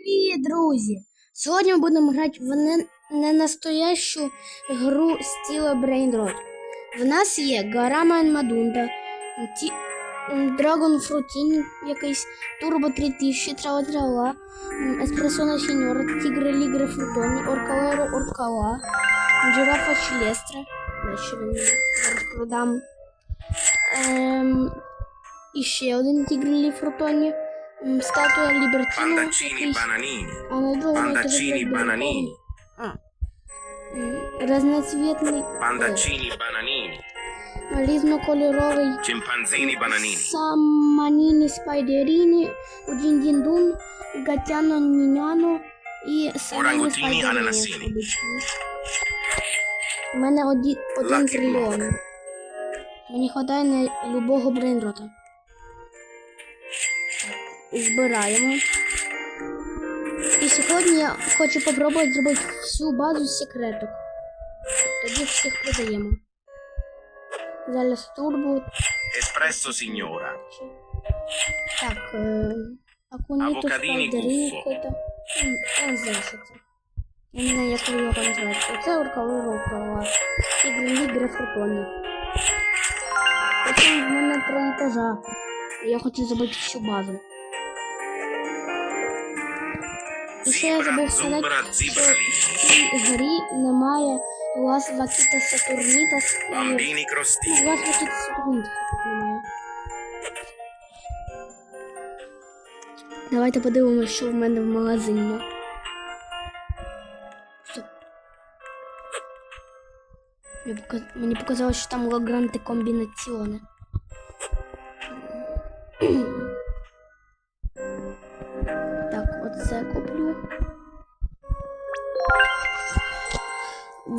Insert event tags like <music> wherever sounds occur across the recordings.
Привіт, друзі! Сьогодні ми будемо грати в не, не настоящу гру стіла Brain Rot. В нас є Гарама Мадунда, Ті, Dragon Fruitini якийсь, Turbo 3000, Трава Трава, Еспресона Сіньор, Тігре Лігре Фрутоні, Оркалеро Оркала, Джирафа Челестра. Дальше він зараз продам. Ем, і ще один Тігре Лі Фрутоні. М, Статуя Лібертіно. Pandaccini якийсь. bananini. А на другому Pandaccini этаже bananini. А. М, Разноцветний. Pandaccini bananini. е, Різнокольоровий. Chimpanzini bananini. Саманіні спайдеріні, Удіндіндун, Гатяно Ніняно і самані Орангутіні спайдеріні. ананасіні. обичні. У мене оді, один Lucky трильйон. Мені вистачає на любого брейнрота. Збираємо. І сьогодні я хочу попробувати зробити всю базу секреток. Тоді всіх продаємо. Зараз турбо. Espresso signora. Так, е, Акуніто Авокадіні спайдері гуфо. Я не знаю, як його називається. Оце оркова рокова. Ігри графотоні. Потім в мене три етажа. Я хочу зробити всю базу. І ще я забув сказати, що в цій грі немає Лас Вакіта Сатурнітас і Bambini crostini. Лас Вакіта Сатурнітас немає. Давайте подивимося, що в мене в магазині. Стоп. Мені показалось, що там лагранти комбінаціони. <clears throat> Так, оце куплю.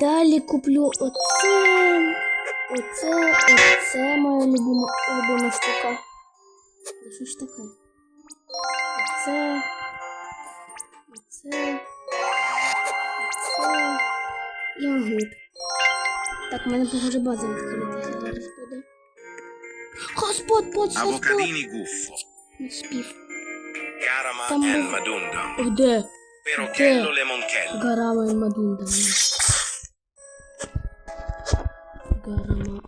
Далі куплю оце. Оце, оце моя любима, любима штука. Що ж таке? Оце. Оце. Оце. І магніт. Так, в мене похоже база відкритася зараз буде. Хоспот, пот, хоспот. Не спів. Garama Там. Де? Lemonchello. Гарама і Мадунда.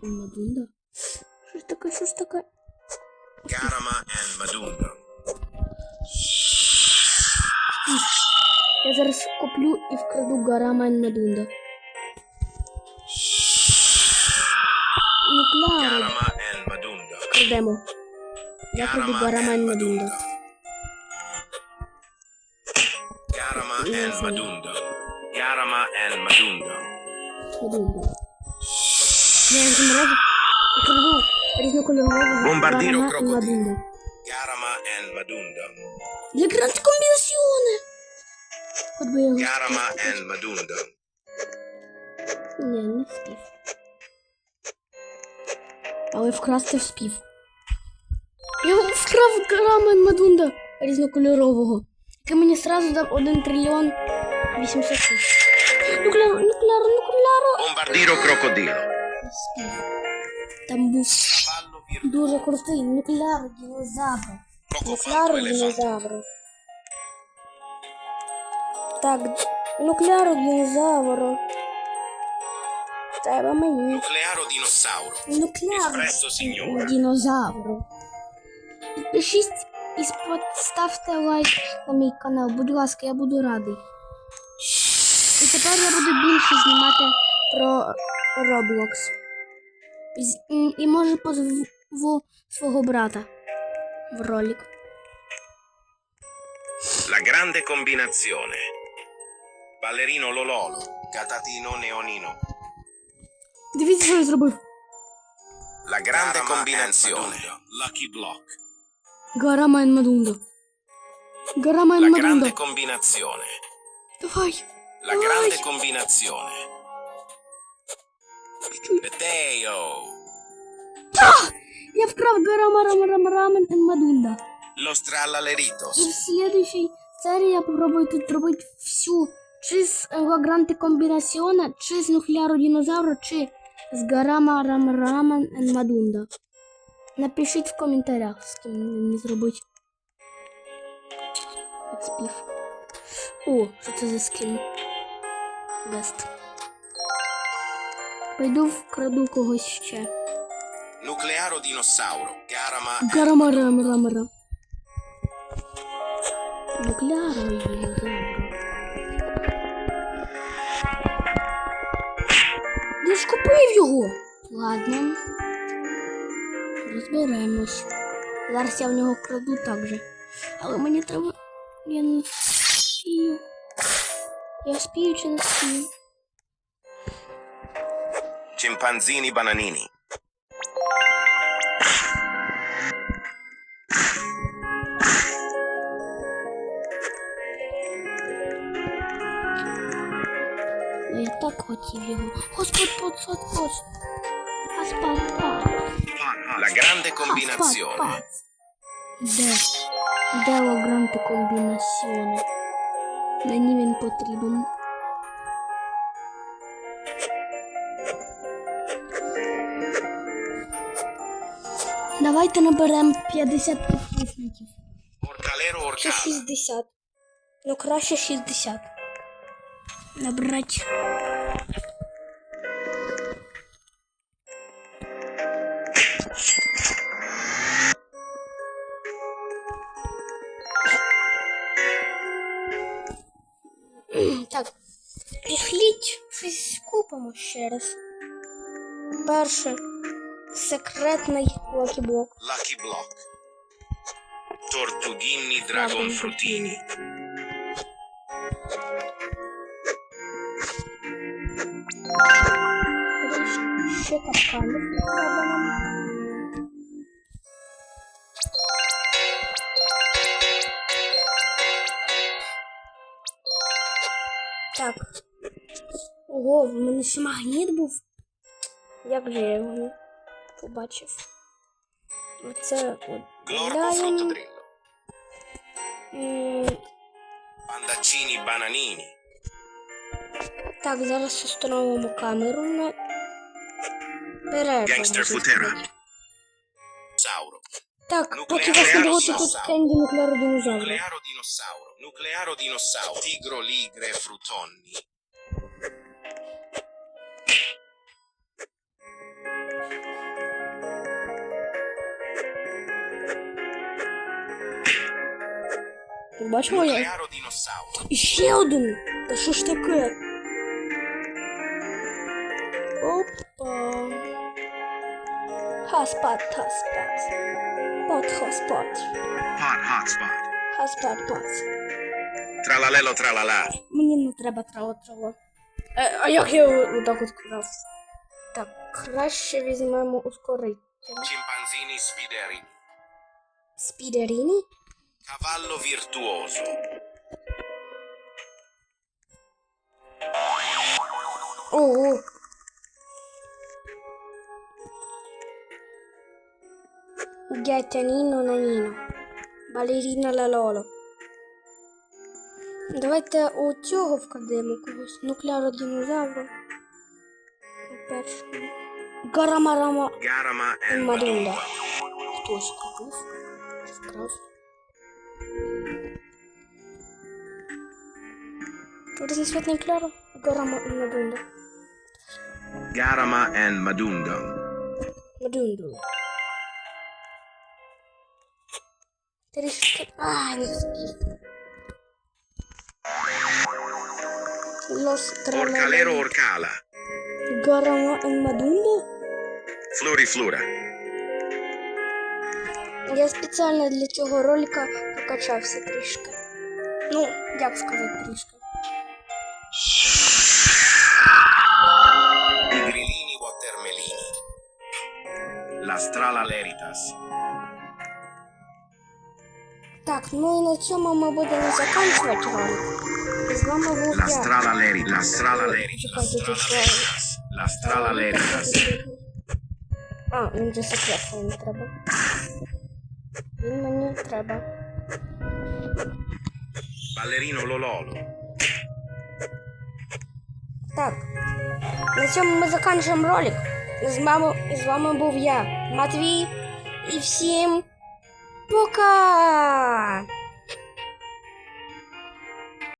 Мадунда. Що ж таке, що ж таке? Garama and madunda. Я зараз куплю і вкраду Гарама і Мадунда. Нуклеари Garama and madunda. вкрадемо. Я краду Гарама and Мадунда. Garama and madunda. Garama and madunda. Мадунда. Я в цьому разі вкраду різнокольорового Бомбардіро крокодил. Мадунда. And madunda. Для гранд комбінаціони! От би його Garama and madunda. Ні, не вспів. Але вкрасти вспів. Я вкрав рамен Мадунда різнокольорового, який мені сразу дав 1 трильйон 800 тисяч. Нукляро, нукляро, нукляро. Bombardiro crocodilo. Не Там був дуже крутий нукляр динозавр. Elefante. динозавр. Так, нукляр динозавр. Треба мені. Nuclearo dinosauro. Нуклеар динозавру. Підпишіть і ставте лайк на мій канал. Будь ласка, я буду радий. І тепер я буду більше знімати про Roblox. З- м, І може позву свого брата в ролик. La grande combinazione. Ballerino Lololo. Catatino Neonino. Дивіться, що я зробив. La grande combinazione. Lucky Block. Гарама Мадунда. Гарама La Мадунда. grande combinazione. Давай. La Давай. grande combinazione. Чуть-чуть. Я вкрав Гарама Рама Рама Рамен Мадунда. Lo І strallaleritos. в следующей серії я попробую тут робити всю. Чи з Лагранти комбінаціона, чи з нухляру динозавру, чи з Гарама Рам Рамен Мадунда. Напишіть в коментарях, з ким мені зробити. Спів. О, що це за скін? Бест. Пойду вкраду когось ще. Nuclearo dinosauro. Garama. Гарамарамрамара. Нуклеаровий динозавр. Я ж купив його. Ладно. Розберемось. Зараз я в нього краду так же. Але мені треба. Я не спію. Я спію чи не спію? Chimpanzini bananini. Я так хотів його. Господь, подсот, подсот. Аспарт, пат. La grande Аспарт, combinazione. пат. Де? Де ла гранте комбінаціоне? Мені він потрібен. Давайте наберемо 50 підписників. Orcalero Чи 60. Ну, краще 60. Набрать. Так, пішліть щось купимо ще раз. Перше. Секретний лакіблок. Tortughini dragon frutini. Ще треба нам. Так. Ого, в мене ще магніт був. Як же я його не побачив? Оце. М, Pandaccini bananini. Так, зараз встановимо камеру на перерву. Futera. сказати. Sauro. Так, поки вас не було, тут кенді нуклеару динозавра. Nuclearo dinosauro. Nuclearo dinosauro. Бачила я? І ще один. Та що ж таке? Опа. Хаспат, хаспат. Пот, хаспат. Hot hotspot. Хаспат, пот. Tralalelo tralala. Мені не треба трава трава. Е, а як я отак от крав? Так, краще візьмемо ускоритель. Chimpanzini spiderini. Спідеріні? Cavallo virtuoso. Ого. Гятяніно на ніно. Балеріна Лалоло. Давайте у цього вкладемо когось. Нуклеародинозавру. Першого. Гарамарама Garama and Madonna. Madonna. Хтось купив. Вкрав. Разноцветный клер. Гарама Мадунда. Garama and Madundo. Мадунду. Трішки. А, не встиг. Лос Orcalero orcala. Гарама Мадунда? Floriflora. Я спеціально для цього ролика прокачався трішки. Ну, як сказати трішки. Strala. Так, ну і на цьому ми будемо закінчувати ролик. З вами був я. leritas. La strala leritas. А, він же секретний не треба. Він мені треба. Ballerino Lololo. Так. На цьому ми закінчуємо ролик. З вами, з вами був я, Матвій. І всім пока!